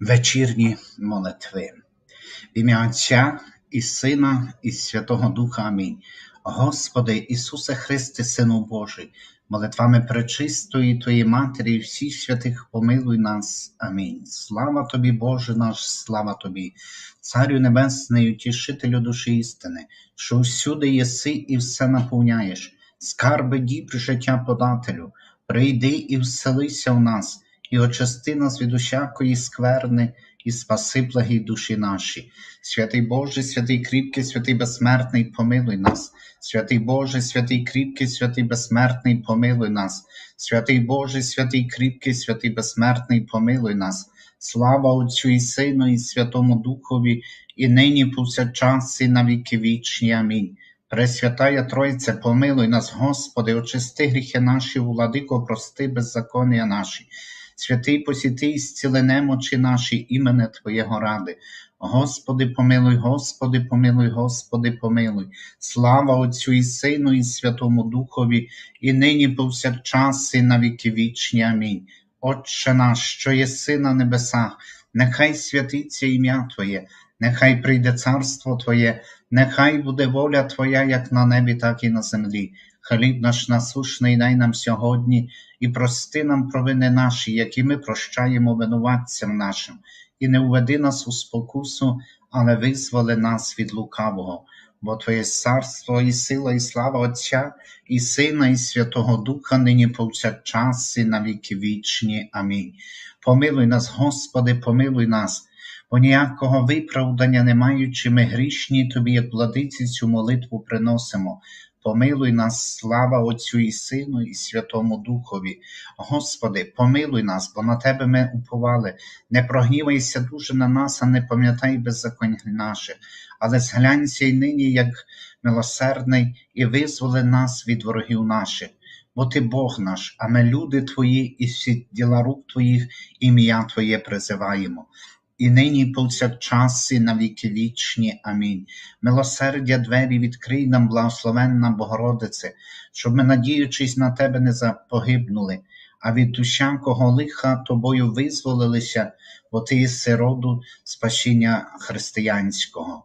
Вечірні молитви. В ім'я Отця і Сина, і Святого Духа Амінь. Господи Ісусе Христе, Сину Божий, молитвами пречистої Твоєї Матері і всіх святих помилуй нас. Амінь. Слава Тобі, Боже наш, слава Тобі, Царю Небесний, утішителю душі істини, що всюди єси і все наповняєш, скарби діб життя подателю, прийди і вселися в нас і очисти нас від усякої скверни, і спаси благі душі наші. Святий Боже, святий кріпкий, святий безсмертний, помилуй нас. Святий Боже, святий кріпкий, святий безсмертний, помилуй нас. Святий Боже, святий кріпкий, святий безсмертний, помилуй нас. Слава Отцю і Сину, і Святому Духові, і нині повсякчас, і на віки вічні. Амінь. Пресвятая Тройце, помилуй нас, Господи, очисти гріхи наші, владико, прости беззаконня наші. Святий посіти і зціли немочі наші імене Твоєго ради. Господи, помилуй, Господи, помилуй, Господи, помилуй. Слава Отцю і Сину, і Святому Духові, і нині повсякчас, і на віки вічні. Амінь. Отче наш, що єси на небесах, нехай святиться ім'я Твоє, нехай прийде царство Твоє, нехай буде воля Твоя, як на небі, так і на землі. Хліб наш насушний дай нам сьогодні, і прости нам провини наші, які ми прощаємо винуватцям нашим, і не введи нас у спокусу, але визволи нас від лукавого. Бо Твоє царство, і сила, і слава Отця, і Сина, і Святого Духа, нині повсякчас, і на віки вічні. Амінь. Помилуй нас, Господи, помилуй нас, бо ніякого виправдання не маючи, ми грішні Тобі, як владиці, цю молитву приносимо. Помилуй нас, слава Отцю і Сину, і Святому Духові. Господи, помилуй нас, бо на Тебе ми уповали. Не прогнівайся дуже на нас, а не пам'ятай беззаконня наших, але зглянься й нині, як милосердний, і визволи нас від ворогів наших. Бо ти Бог наш, а ми люди Твої, і всі діла рук Твоїх, ім'я Твоє призиваємо і нині повсякчас, і на віки вічні. Амінь. Милосердя двері відкрий нам, благословенна Богородице, щоб ми, надіючись на Тебе, не запогибнули, а від усякого лиха тобою визволилися, бо Ти єси роду спасіння християнського.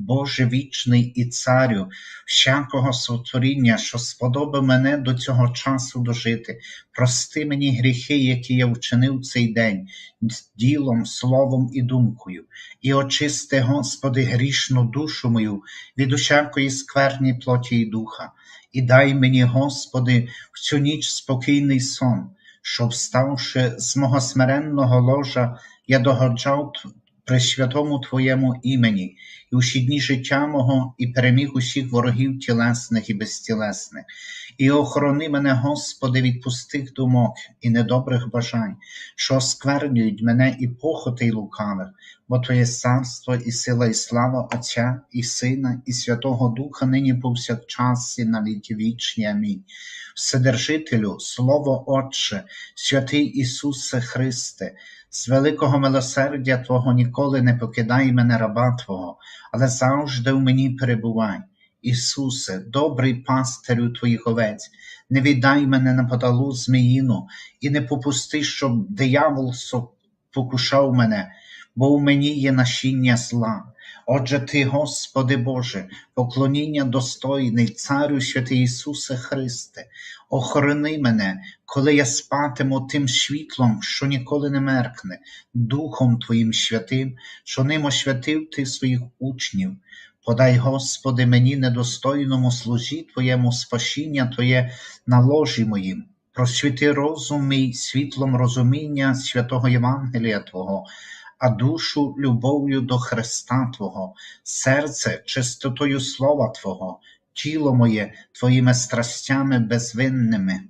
Боже вічний і царю, всякого сотворіння, що сподобав мене до цього часу дожити, прости мені гріхи, які я вчинив цей день, ділом, словом і думкою, і очисти, Господи, грішну душу мою від усякої скверні плоті і духа, і дай мені, Господи, в цю ніч спокійний сон, щоб, вставши з мого смиренного ложа, я догоджав при святому Твоєму імені, і усі дні життя мого, і переміг усіх ворогів тілесних і безтілесних, і охорони мене, Господи, від пустих думок і недобрих бажань, що осквернюють мене і похоти, й лукавих, бо Твоє царство, і сила, і слава Отця, і Сина, і Святого Духа, нині повсякчас, і на вічні. Амінь. Вседержителю, Слово Отче, святий Ісусе Христе з великого милосердя Твого ніколи не покидай мене раба Твого, але завжди в мені перебувай. Ісусе, добрий пастирю Твоїх овець, не віддай мене на подалу зміїну і не попусти, щоб диявол покушав мене, бо у мені є насіння зла. Отже, Ти, Господи Боже, поклоніння достойний, Царю святий Ісусе Христе, охорони мене, коли я спатиму тим світлом, що ніколи не меркне, Духом Твоїм святим, що ним освятив Ти своїх учнів. Подай, Господи, мені недостойному служі Твоєму спасіння Твоє на ложі моїм. Просвіти розум мій світлом розуміння святого Євангелія Твого а душу любов'ю до Христа Твого, серце чистотою Слова Твого, тіло моє Твоїми страстями безвинними.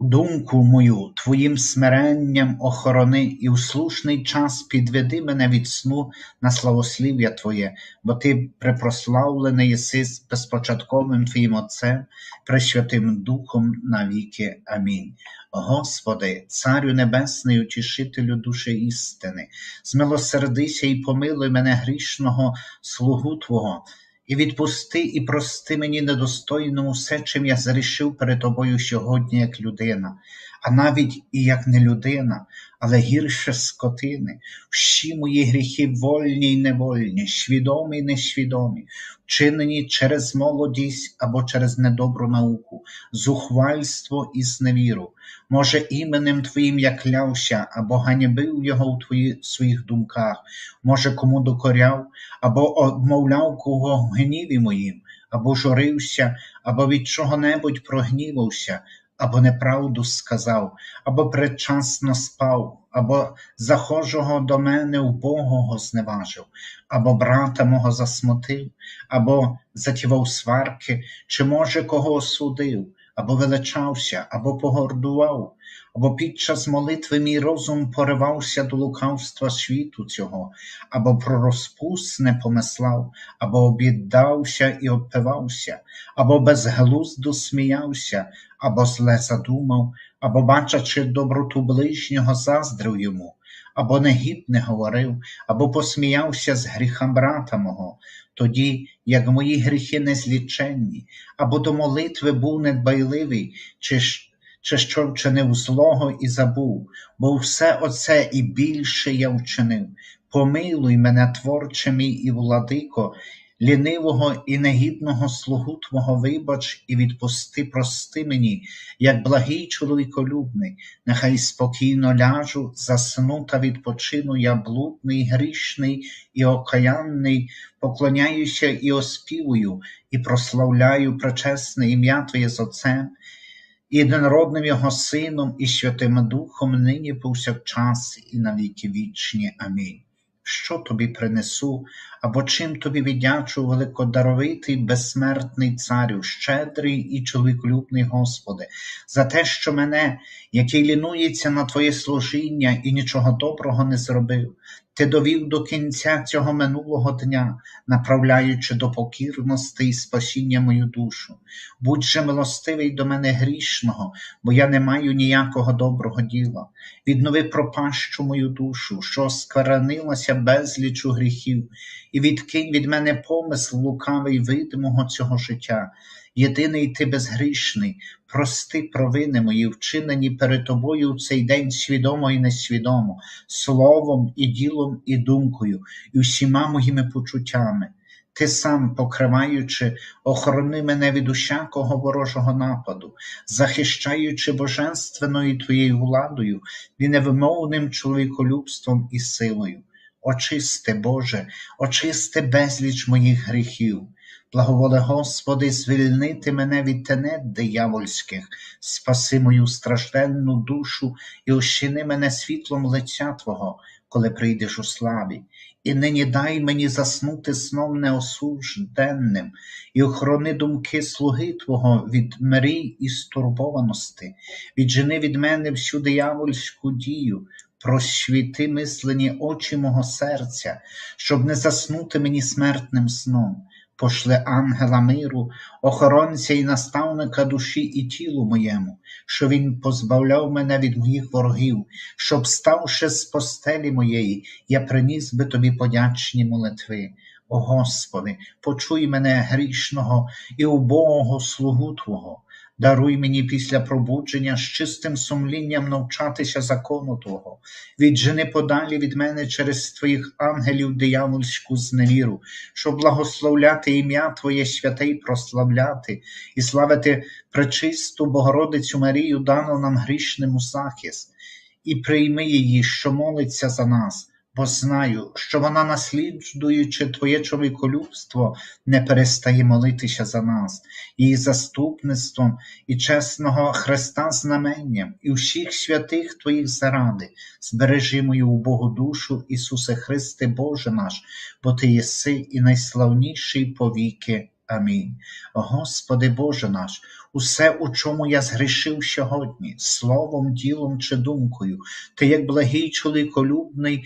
Думку мою твоїм смиренням охорони і в слушний час підведи мене від сну на славослів'я Твоє, бо Ти препрославлений єси з безпочатковим Твоїм Отцем, пресвятим Духом навіки. Амінь. Господи, Царю Небесний, утішителю душі істини, змилосердися і помилуй мене грішного слугу Твого, і відпусти і прости мені недостойному все, чим я зрішив перед тобою сьогодні як людина, а навіть і як не людина, але гірше скотини, всі мої гріхи вольні й невольні, свідомі й несвідомі, вчинені через молодість або через недобру науку, зухвальство і зневіру. Може, іменем Твоїм я клявся або ганьбив його у твої, своїх думках, може, кому докоряв, або обмовляв кого гніві моїм, або журився, або від чого-небудь прогнівався, або неправду сказав, або предчасно спав, або захожого до мене убогого зневажив, або брата мого засмутив, або затівав сварки, чи може кого осудив, або величався, або погордував, або під час молитви мій розум поривався до лукавства світу цього, або про розпусне помислав, або обіддався і обпивався, або безглуздо сміявся, або зле задумав, або, бачачи доброту ближнього, заздрив йому, або негідне говорив, або посміявся з гріха брата мого, тоді, як мої гріхи незліченні, або до молитви був недбайливий, чи чи що вчинив злого і забув, бо все оце і більше я вчинив. Помилуй мене, творче мій і владико, лінивого і негідного слугу Твого вибач і відпусти, прости мені, як благий чоловіколюбний, нехай спокійно ляжу, засну та відпочину я блудний, грішний і окаянний, поклоняюся і оспівую, і прославляю пречесне ім'я Твоє з Отцем єдинородним Його Сином, і Святим Духом, нині повсякчас, і на віки вічні. Амінь. Що тобі принесу, або чим тобі віддячу, великодаровитий, безсмертний царю, щедрий і чоловіколюбний Господи, за те, що мене, який лінується на Твоє служіння і нічого доброго не зробив, ти довів до кінця цього минулого дня, направляючи до покірності і спасіння мою душу. Будь же милостивий до мене грішного, бо я не маю ніякого доброго діла. Віднови пропащу мою душу, що сквернилася безлічу гріхів, і відкинь від мене помисл лукавий видимого цього життя. Єдиний ти безгрішний, прости провини мої, вчинені перед тобою в цей день свідомо і несвідомо, словом і ділом, і думкою, і всіма моїми почуттями. Ти сам, покриваючи, охорони мене від усякого ворожого нападу, захищаючи божественною твоєю владою і невимовним чоловіколюбством і силою. Очисти, Боже, очисти безліч моїх гріхів. Благоволи, Господи, звільнити мене від тенет диявольських, спаси мою стражденну душу і ощини мене світлом лиця Твого, коли прийдеш у славі, і нині дай мені заснути сном неосужденним, і охорони думки слуги Твого від мрій і стурбованості, віджени від мене всю диявольську дію. Просвіти мислені очі мого серця, щоб не заснути мені смертним сном пошли ангела миру, охоронця і наставника душі і тілу моєму, що він позбавляв мене від моїх ворогів, щоб, ставши з постелі моєї, я приніс би тобі подячні молитви. О Господи, почуй мене грішного і убогого слугу Твого. Даруй мені після пробудження з чистим сумлінням навчатися закону Твого, віджени подалі від мене через Твоїх ангелів диявольську зневіру, щоб благословляти ім'я Твоє святе й прославляти, і славити пречисту Богородицю Марію, дану нам грішному захист, і прийми її, що молиться за нас бо знаю, що вона, наслідуючи Твоє чоловіколюбство, не перестає молитися за нас, її заступництвом і чесного Христа знаменням, і всіх святих Твоїх заради, збережи мою убогу душу, Ісусе Христе, Боже наш, бо Ти єси і найславніший повіки. Амінь. Господи Боже наш, усе, у чому я згрішив сьогодні, словом, ділом чи думкою, Ти, як благий чоловіколюбний,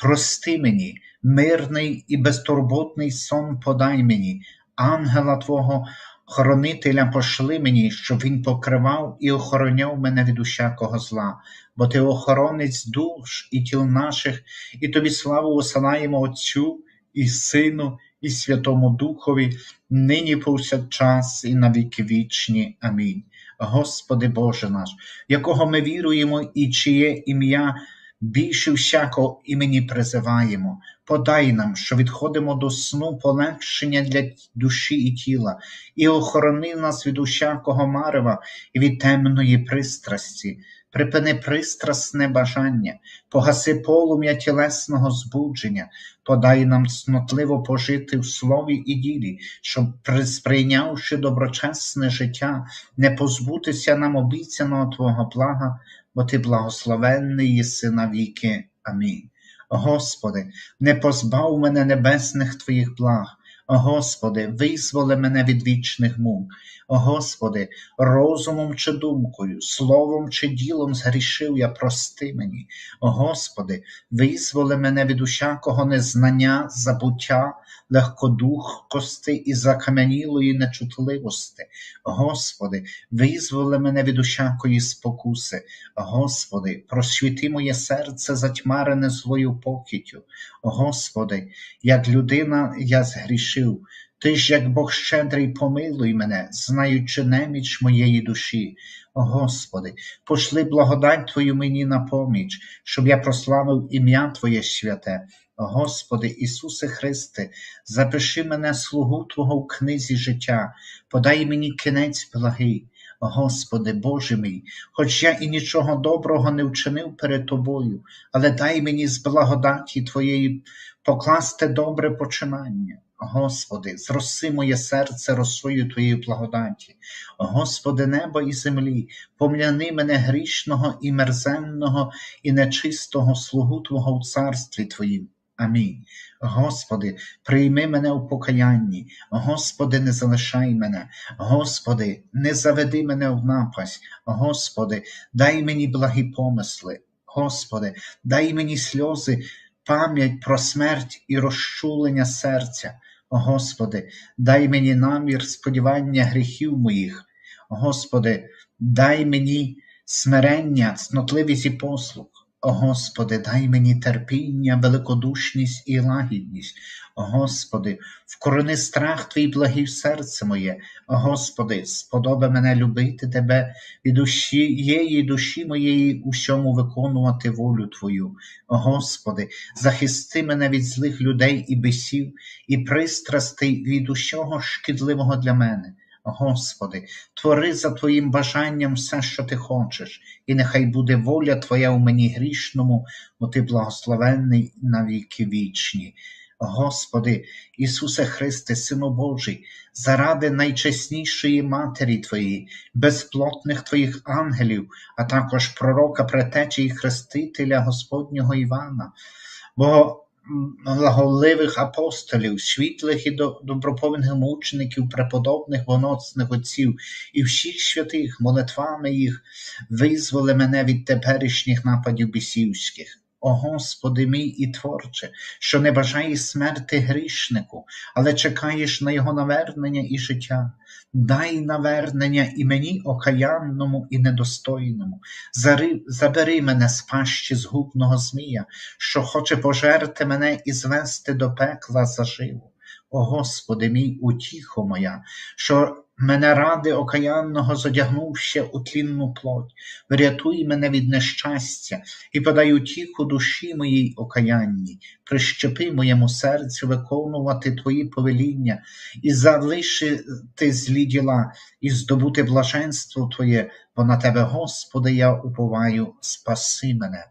прости мені, мирний і безтурботний сон подай мені, ангела Твого. Хоронителя пошли мені, щоб він покривав і охороняв мене від усякого зла, бо ти охоронець душ і тіл наших, і тобі славу осилаємо Отцю і Сину, і Святому Духові, нині повсякчас, і на віки вічні. Амінь. Господи Боже наш, якого ми віруємо, і чиє ім'я більше всякого імені призиваємо, подай нам, що відходимо до сну полегшення для душі і тіла, і охорони нас від усякого марева і від темної пристрасті. Припини пристрасне бажання, погаси полум'я тілесного збудження, подай нам цнотливо пожити в слові і ділі, щоб, сприйнявши доброчесне життя, не позбутися нам обіцяного Твого блага, бо Ти благословенний єси навіки. Амінь. Господи, не позбав мене небесних Твоїх благ. О Господи, визволи мене від вічних мук. О Господи, розумом чи думкою, словом чи ділом згрішив я, прости мені. О Господи, визволи мене від усякого незнання, забуття, легкодухкости і закам'янілої нечутливости. Господи, визволи мене від усякої спокуси. Господи, просвіти моє серце затьмарене злою покіттю. Господи, як людина я згрішив. Ти ж, як Бог щедрий, помилуй мене, знаючи неміч моєї душі. О Господи, пошли благодать Твою мені на поміч, щоб я прославив ім'я Твоє святе. О Господи, Ісусе Христе, запиши мене, слугу Твого в книзі життя, подай мені кінець благий. Господи, Боже мій, хоч я і нічого доброго не вчинив перед Тобою, але дай мені з благодаті Твоєї покласти добре починання. Господи, зроси моє серце росою Твоєї благодаті, Господи, небо і землі, пом'яни мене грішного і мерзенного, і нечистого слугу Твого в царстві Твоїм. Амінь. Господи, прийми мене у покаянні, Господи, не залишай мене, Господи, не заведи мене в напасть, Господи, дай мені благі помисли, Господи, дай мені сльози, пам'ять про смерть і розчулення серця. Господи, дай мені намір сподівання гріхів моїх. Господи, дай мені смирення, цнотливість і послух. Господи, дай мені терпіння, великодушність і лагідність. Господи, вкорони страх Твій благий в серце моє. Господи, сподоби мене любити Тебе від усієї душі моєї усьому виконувати волю Твою. Господи, захисти мене від злих людей і бесів, і пристрастей від усього шкідливого для мене. Господи, твори за Твоїм бажанням все, що Ти хочеш, і нехай буде воля Твоя у мені грішному, бо Ти благословенний на віки вічні. Господи, Ісусе Христе, Сину Божий, заради найчеснішої Матері Твоєї, безплотних Твоїх ангелів, а також пророка претечі і хрестителя Господнього Івана, бо благоливих апостолів, світлих і доброповних мучеників, преподобних воноцних отців і всіх святих молитвами їх визволи мене від теперішніх нападів бісівських. О Господи мій і Творче, що не бажаєш смерти грішнику, але чекаєш на його навернення і життя. Дай навернення і мені окаянному і недостойному. Забери мене з пащі згубного Змія, що хоче пожерти мене і звести до пекла заживу. О Господи мій утіхо моя, що Мене ради окаянного зодягнув ще у тлінну плоть, врятуй мене від нещастя і подай утіху душі моїй окаянній, прищепи моєму серцю виконувати Твої повеління і залишити злі діла, і здобути блаженство Твоє, бо на Тебе, Господи, я уповаю, спаси мене.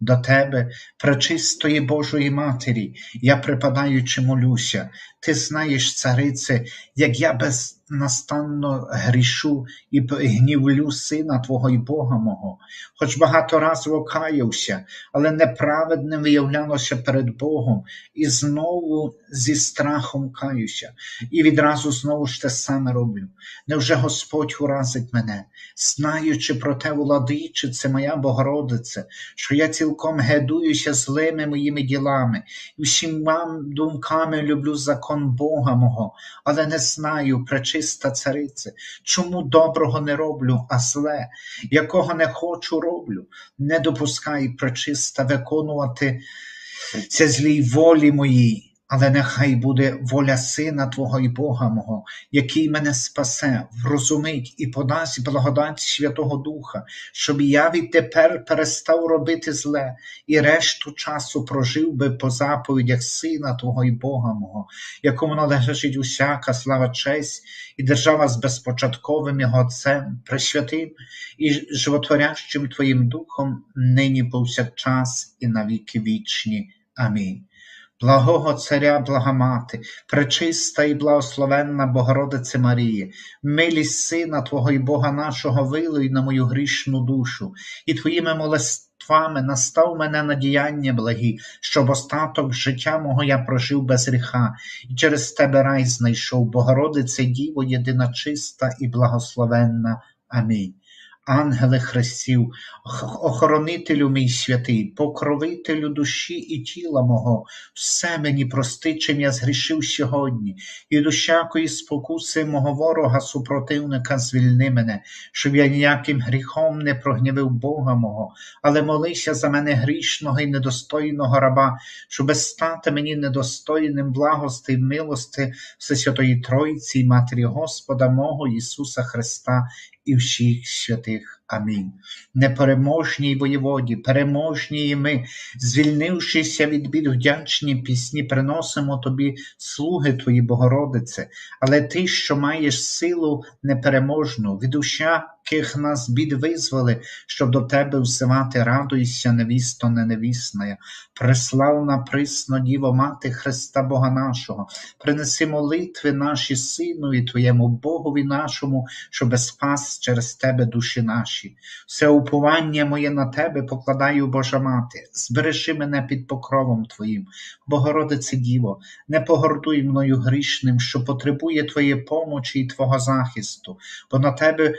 До Тебе, пречистої Божої Матері, я припадаючи молюся, Ти знаєш, царице, як я без настанно грішу і гнівлю сина Твого і Бога мого, хоч багато разів каявся, але неправедним виявлялося перед Богом, і знову зі страхом каюся, і відразу знову ж те саме роблю. Невже Господь уразить мене, знаючи про те, владичице моя Богородице, що я цілком гедуюся злими моїми ділами, і всіма думками люблю закон Бога мого, але не знаю, пречиста царице, чому доброго не роблю, а зле, якого не хочу роблю, не допускай пречиста виконувати це злій волі моїй. Але нехай буде воля Сина Твого і Бога мого, який мене спасе, врозумить і подасть благодать Святого Духа, щоб я відтепер перестав робити зле і решту часу прожив би по заповідях Сина Твого і Бога мого, якому належить усяка слава честь і держава з безпочатковим Його Отцем, пресвятим і животворящим Твоїм Духом, нині повсякчас і на віки вічні. Амінь. Благого Царя, благомати, пречиста і благословенна Богородице Марії, милість Сина Твого і Бога нашого вилуй на мою грішну душу, і Твоїми молитвами настав мене на діяння благі, щоб остаток життя мого я прожив без гріха, і через Тебе рай знайшов, Богородице Діво, єдина чиста і благословенна. Амінь. Ангеле Христів, охоронителю мій святий, покровителю душі і тіла мого, все мені прости, чим я згрішив сьогодні, і до спокуси мого ворога, супротивника, звільни мене, щоб я ніяким гріхом не прогнівив Бога мого, але молися за мене грішного і недостойного раба, щоб стати мені недостойним благости й милости Всесвятої Тройці, і Матері Господа мого Ісуса Христа і всіх святих. Амінь. Непереможній воєводі, переможні і ми, звільнившися від бід вдячні пісні, приносимо тобі слуги Твої, Богородице, але Ти, що маєш силу непереможну, від усяких нас бід визволи, щоб до Тебе взивати, радуйся, невісто неневісна, преславна присно Діво, Мати Христа Бога нашого, принеси молитви наші Сину і Твоєму Богові нашому, щоб спас через Тебе душі наші. Все уповання моє на Тебе покладаю, Божа Мати, збережи мене під покровом Твоїм, Богородице Діво, не погордуй мною грішним, що потребує Твоєї помочі і Твого захисту, бо на Тебе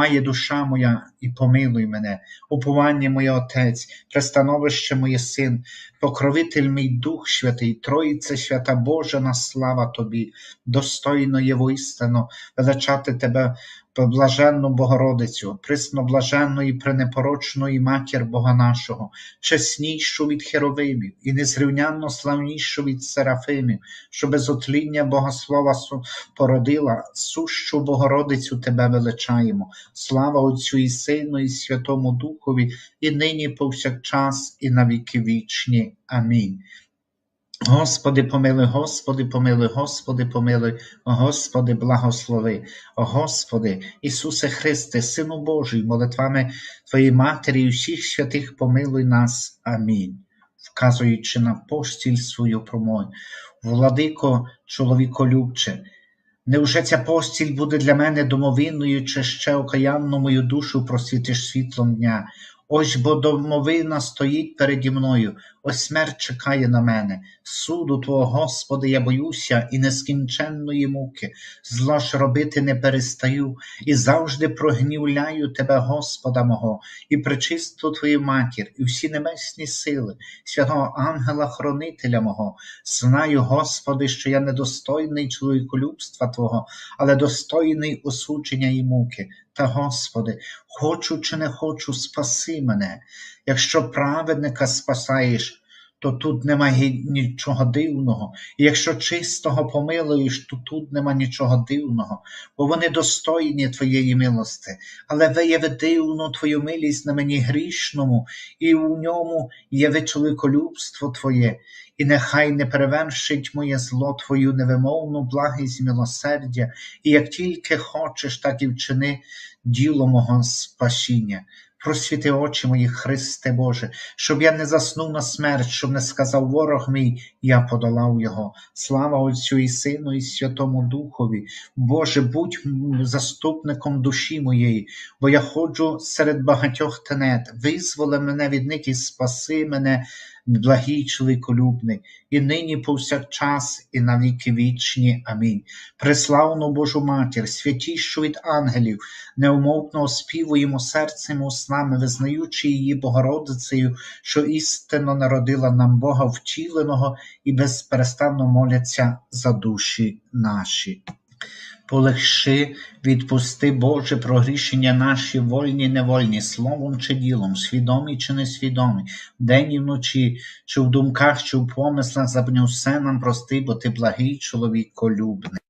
уповає душа моя, і помилуй мене, уповання моє Отець, пристановище моє Син, покровитель мій Дух Святий, Троїця свята Божена, слава Тобі, достойно є воістину величати Тебе блаженну Богородицю, присноблаженну і пренепорочну матір Бога нашого, чеснішу від херовимів і незрівнянно славнішу від серафимів, що без отління Богослова породила, сущу Богородицю Тебе величаємо. Слава Отцю і Сину, і Святому Духові, і нині повсякчас, і на віки вічні. Амінь. Господи, помилуй, Господи, помилуй, Господи, помилуй, Господи, благослови, Господи, Ісусе Христе, Сину Божий, молитвами Твоєї Матері і всіх святих помилуй нас. Амінь. Вказуючи на постіль свою промову, владико, чоловіколюбче, невже ця постіль буде для мене домовиною, чи ще окаянну мою душу просвітиш світлом дня? Ось бо домовина стоїть переді мною, ось смерть чекає на мене. Суду Твого, Господи, я боюся і нескінченної муки, зла ж робити не перестаю, і завжди прогнівляю Тебе, Господа мого, і причисту Твою матір, і всі небесні сили, святого ангела-хронителя мого. Знаю, Господи, що я недостойний чоловіколюбства Твого, але достойний осудження і муки. Та, Господи, хочу чи не хочу, спаси мене. Якщо праведника спасаєш, то тут немає нічого дивного, і якщо чистого помилуєш, то тут нема нічого дивного, бо вони достойні Твоєї милости, але вияви дивну Твою милість на мені грішному, і у ньому є чоловіколюбство Твоє, і нехай не перевершить моє зло Твою невимовну благість милосердя, і як тільки хочеш, так і вчини діло мого спасіння. Просвіти очі мої, Христе Боже, щоб я не заснув на смерть, щоб не сказав ворог мій, я подолав його. Слава Отцю і Сину, і Святому Духові. Боже, будь заступником душі моєї, бо я ходжу серед багатьох тенет. Визволи мене від них і спаси мене, благий чоловіколюбний, і нині повсякчас, і на віки вічні. Амінь. Преславну Божу Матір, святішу від ангелів, неумовно оспівуємо серцем уснами, визнаючи її Богородицею, що істинно народила нам Бога втіленого і безперестанно моляться за душі наші. Полегши, відпусти, Боже, прогрішення наші вольні, невольні, словом чи ділом, свідомі чи несвідомі, вдень і вночі, чи в думках, чи в помислах, все нам прости, бо ти благий чоловіколюбний.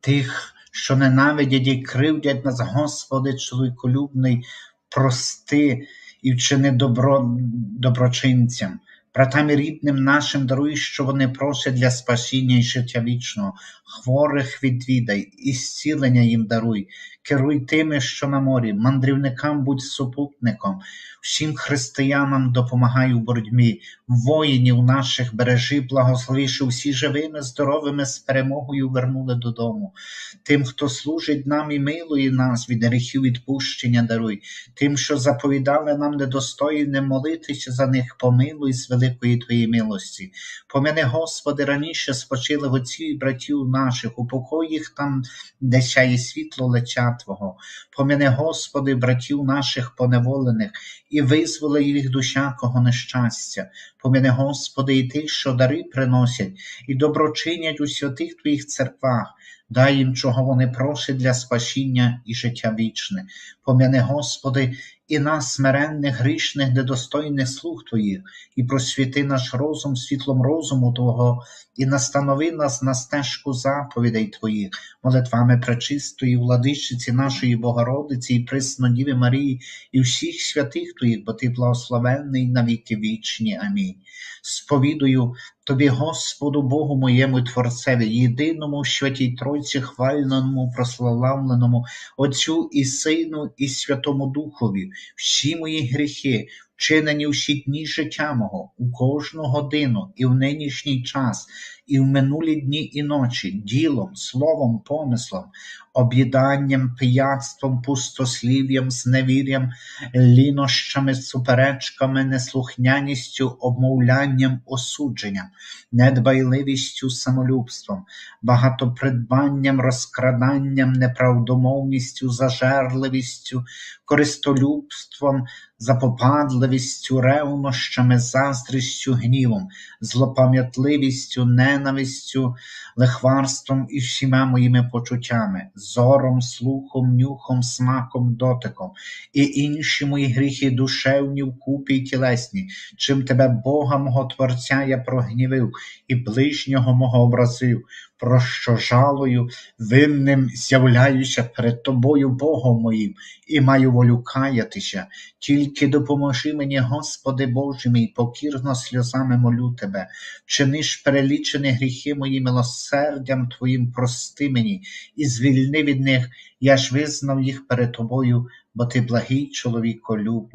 Тих, що ненавидять і кривдять нас, Господи, чоловіколюбний, прости і вчини добро доброчинцям. Братам і рідним нашим даруй, що вони просять для спасіння і життя вічного, хворих відвідай, і зцілення їм даруй, керуй тими, що на морі, мандрівникам будь супутником, всім християнам допомагай у боротьбі, воїнів наших бережи, благослови, що всі живими, здоровими з перемогою вернули додому. Тим, хто служить нам і милує нас, від гріхів відпущення даруй, тим, що заповідали нам недостойним молитися за них, помилуй з великої Твоєї милості. Помяни, Господи, раніше спочили в отців і братів наших, упокой їх там, де сяє світло лиця Твого. Помяни, Господи, братів наших поневолених, і визволи їх душакого нещастя. Помяни, Господи, і тих, що дари приносять, і доброчинять у святих Твоїх церквах. Дай їм, чого вони просять для спасіння і життя вічне. Пом'яни, Господи, і нас, смиренних, грішних, недостойних слуг Твоїх, і просвіти наш розум світлом розуму Твого, і настанови нас на стежку заповідей Твоїх, молитвами пречистої владичиці нашої Богородиці і Преснодіви Марії, і всіх святих Твоїх, бо Ти благословенний на віки вічні. Амінь. Сповідую Тобі, Господу Богу моєму Творцеві, єдиному святій Тройці, хвальному, прославленому, Отцю і Сину, і Святому Духові, всі мої гріхи, вчинені всі дні життя мого, у кожну годину і в нинішній час, і в минулі дні і ночі, ділом, словом, помислом, об'їданням, пияцтвом, пустослів'ям, зневір'ям, лінощами, суперечками, неслухняністю, обмовлянням, осудженням, недбайливістю, самолюбством, багатопридбанням, розкраданням, неправдомовністю, зажерливістю, користолюбством, запопадливістю, ревнощами, заздрістю, гнівом, злопам'ятливістю, ненавистю, лихварством і всіма моїми почуттями, зором, слухом, нюхом, смаком, дотиком, і інші мої гріхи душевні вкупі й тілесні, чим тебе, Бога мого Творця, я прогнівив, і ближнього мого образив, про що жалою винним з'являюся перед тобою, Богом моїм, і маю волю каятися. Тільки допоможи мені, Господи Боже мій, покірно сльозами молю Тебе, вчиниш перелічені гріхи мої милосердям Твоїм прости мені, і звільни від них, я ж визнав їх перед Тобою, бо Ти благий чоловіколюбний.